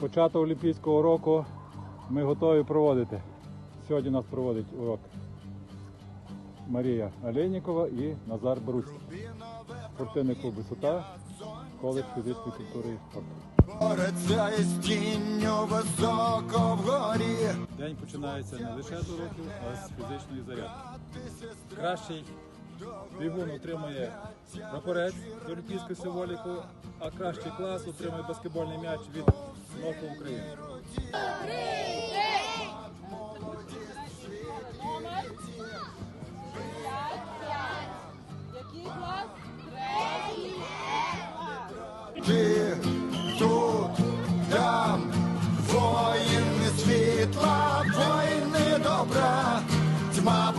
Початок Олімпійського року ми готові проводити. Сьогодні нас проводить урок Марія Олейнікова і Назар Боруцький. Спортивний клуб «Висота», коледж фізичної культури і спорту. Із тінню високо вгорі. День починається не лише з уроків, а з фізичної зарядки. Кращий бігун отримує прапорець з олімпійською символікою, а кращий клас отримує баскетбольний м'яч від НОКу України. Ти тут, там, воїни світла, воїни добра, тьма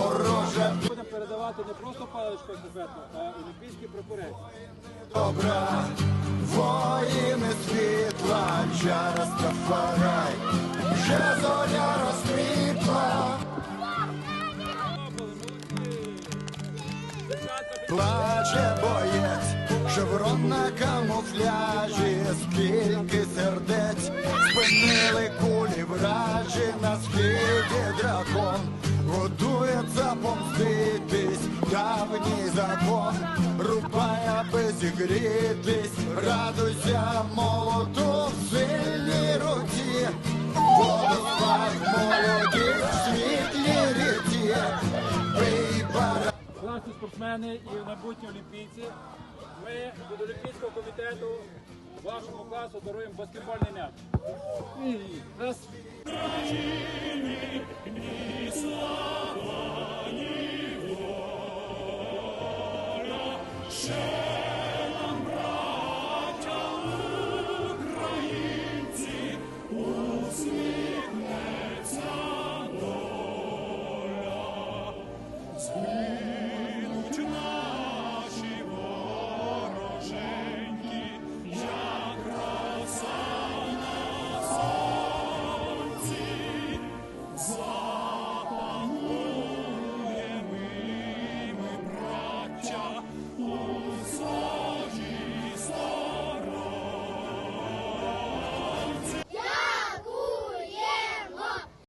передавати не просто паличку естафетну, а олімпійський прапорець. добра, воїни світла, через Трафарай, вже зоря розквітла. Плаче боєць, шеврон на камуфляжі, скільки сердець, спинили давній закон, рубай, аби зігрітись, радуйся молоду в сильній руці, водоспад молоді в світлій ріці, бий бара. Класні спортсмени і майбутні олімпійці. Ми від Олімпійського комітету вашому класу даруємо баскетбольний м'яч. Раз. sweet.